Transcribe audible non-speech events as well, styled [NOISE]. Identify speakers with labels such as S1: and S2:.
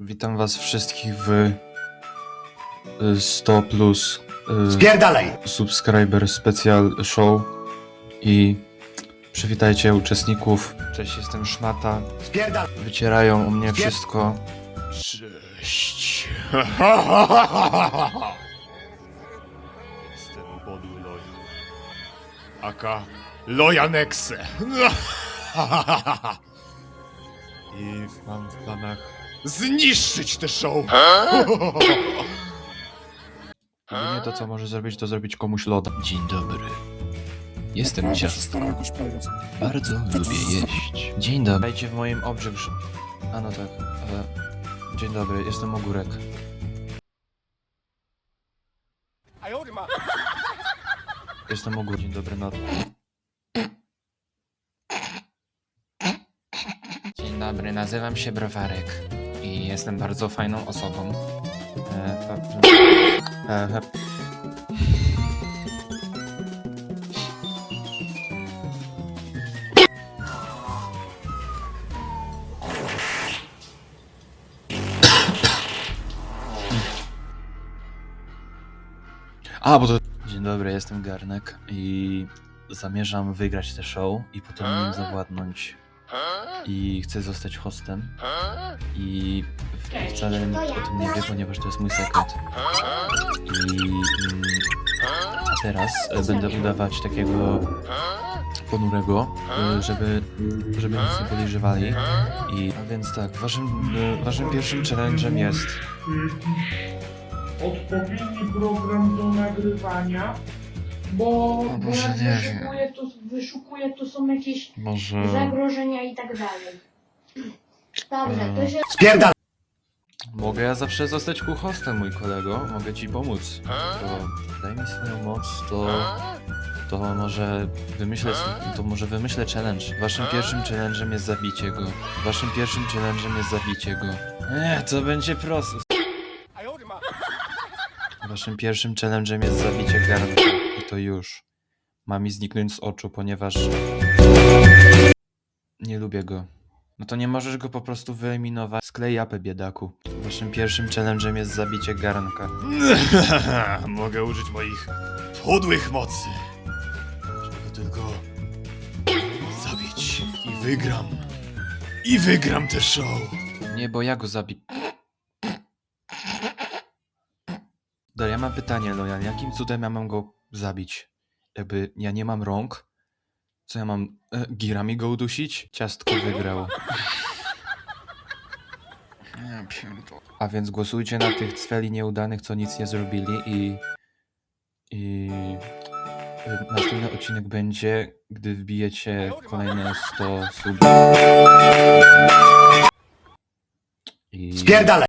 S1: Witam was wszystkich w y, 100 plus y,
S2: Spierdalaj!
S1: subscriber special show i przywitajcie uczestników. Cześć, jestem Szmata.
S2: Spierdalaj!
S1: Wycierają u mnie wszystko.
S3: Cześć. Jestem podły Lojan. Aka Lojanexe. [LAUGHS] I mam w planach zniszczyć te show. [LAUGHS]
S1: Jedynie to, co może zrobić, to zrobić komuś loda. Dzień dobry. Jestem ciasto. Bardzo lubię jeść. Dzień dobry. Dajcie w moim obrzebrzu. A no tak, ale... Dzień dobry, jestem ogórek. Jestem ogórek. Dzień dobry, no. Dzień dobry, nazywam się Browarek i jestem bardzo fajną osobą. E, e, he- A, bo to... Dzień dobry, jestem Garnek i zamierzam wygrać te show i potem nim zawładnąć. I chcę zostać hostem. I w- wcale o tym nie wie, ponieważ to jest mój sekret. I mm, a teraz e, będę udawać takiego ponurego, e, żeby, żeby nic nie podejrzewali. I, a więc tak, waszym, e, waszym pierwszym challenge'em jest
S4: odpowiedni program do nagrywania, bo,
S1: O
S4: bo
S1: Boże, nie
S4: wyszukuję, to, wyszukuję, to są jakieś
S1: może...
S4: zagrożenia i tak dalej. Dobrze, to się
S2: Spierdalaj!
S1: Mogę ja zawsze zostać hostem, mój kolego. Mogę ci pomóc. To daj mi swoją moc, to, to może wymyślę, to może wymyślę challenge. Waszym pierwszym challenge'em jest zabicie go. Waszym pierwszym challenge'em jest zabicie go. Nie, to będzie proste. Waszym pierwszym challenge'em jest zabicie garnka. To już. Ma mi zniknąć z oczu, ponieważ nie lubię go. No to nie możesz go po prostu wyeliminować. Sklej japę, biedaku. Waszym pierwszym challenge'em jest zabicie garnka. [LAUGHS]
S3: Mogę użyć moich podłych mocy. Żeby tylko zabić. I wygram. I wygram te show.
S1: Nie, bo ja go zabi... Dobra, ja mam pytanie, Lojan. Jakim cudem ja mam go zabić? Jakby ja nie mam rąk? Co ja mam? E, girami go udusić? Ciastko wygrał. Ja pierdolę. A więc głosujcie na tych cweli nieudanych, co nic nie zrobili i... I... e, Następny odcinek będzie, gdy wbijecie kolejne 100 subów. I...
S2: Spierdalaj!